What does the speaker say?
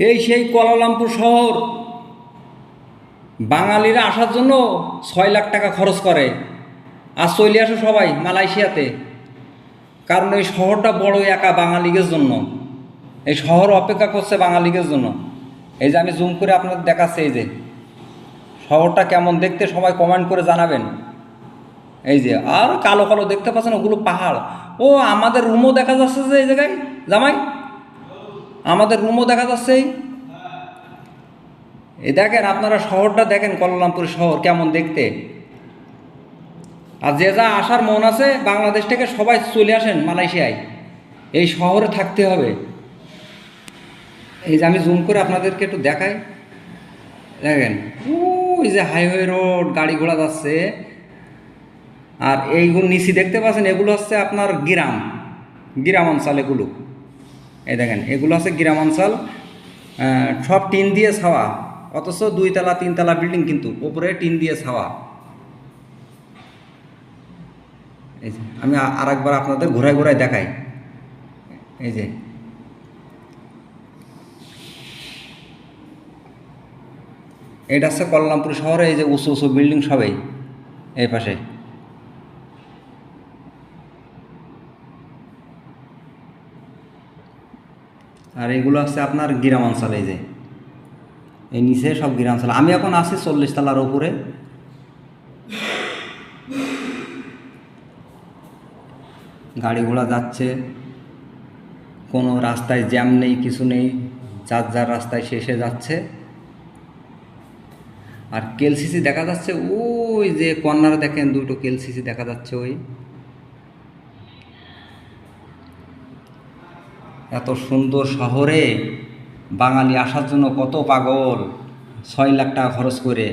এই সেই কোয়ালালামপুর শহর। বাঙালিরা আসার জন্য ছয় লাখ টাকা খরচ করে। আর চলে আসে সবাই মালয়েশিয়াতে। কারণ এই শহরটা বড় একা বাঙালিদের জন্য। এই শহর অপেক্ষা করছে বাঙালিদের জন্য। এই যে আমি জুম করে আপনাদের দেখাচ্ছি এই যে। শহরটা কেমন দেখতে সবাই কমেন্ট করে জানাবেন। এই যে, আর কালো কালো দেখতে পাচ্ছেন ওগুলো পাহাড়। ও, আমাদের রুমও দেখা যাচ্ছে যে এই জায়গায়। জামাই? আমাদের রুমও দেখা যাচ্ছে। এই দেখেন, আপনারা শহরটা দেখেন কল্লামপুর শহর, কেমন দেখতে। আর যে যা আসার মন আছে, বাংলাদেশ থেকে সবাই চলে আসেন মালয়েশিয়ায়। এই শহরে থাকতে হবে। এই যে আমি জুম করে আপনাদেরকে একটু দেখাই। দেখেন, ওই যে হাইওয়ে রোড গাড়ি ঘোড়া যাচ্ছে। আর এইগুলো নিচি দেখতে পাচ্ছেন, এগুলো হচ্ছে আপনার গ্রাম। গ্রাম অঞ্চল এগুলো। এই দেখেন, এগুলো আছে গ্রামাঞ্চল সব টিন দিয়ে ছাওয়া, অথচ দুইতলা, তিনতলা বিল্ডিং কিন্তু, উপরে টিন দিয়ে ছাওয়া। এই যে, আমি আর একবার আপনাদের ঘোরায় ঘোরায় দেখাই। এই যে, এটা হচ্ছে কল্লামপুর শহরে, এই যে উঁচু উঁচু বিল্ডিং সবাই, এই পাশে। আর এগুলো হচ্ছে আপনার গ্রামাঞ্চল এই যে। এই নিচে সব গ্রামাঞ্চল আমি এখন আছি চল্লিশ তলার উপরে। গাড়ি ঘোড়া যাচ্ছে। কোনো রাস্তায় জ্যাম নেই, কিছু নেই। যার যার রাস্তায় শেষে যাচ্ছে। আর কেলসিসি দেখা যাচ্ছে? ওই যে কর্নারে দেখেন দুটো কেলসিসি দেখা যাচ্ছে ওই। এত সুন্দর শহরে বাঙালি আসার জন্য কত পাগল? ছয় লাখ টাকা খরচ করে।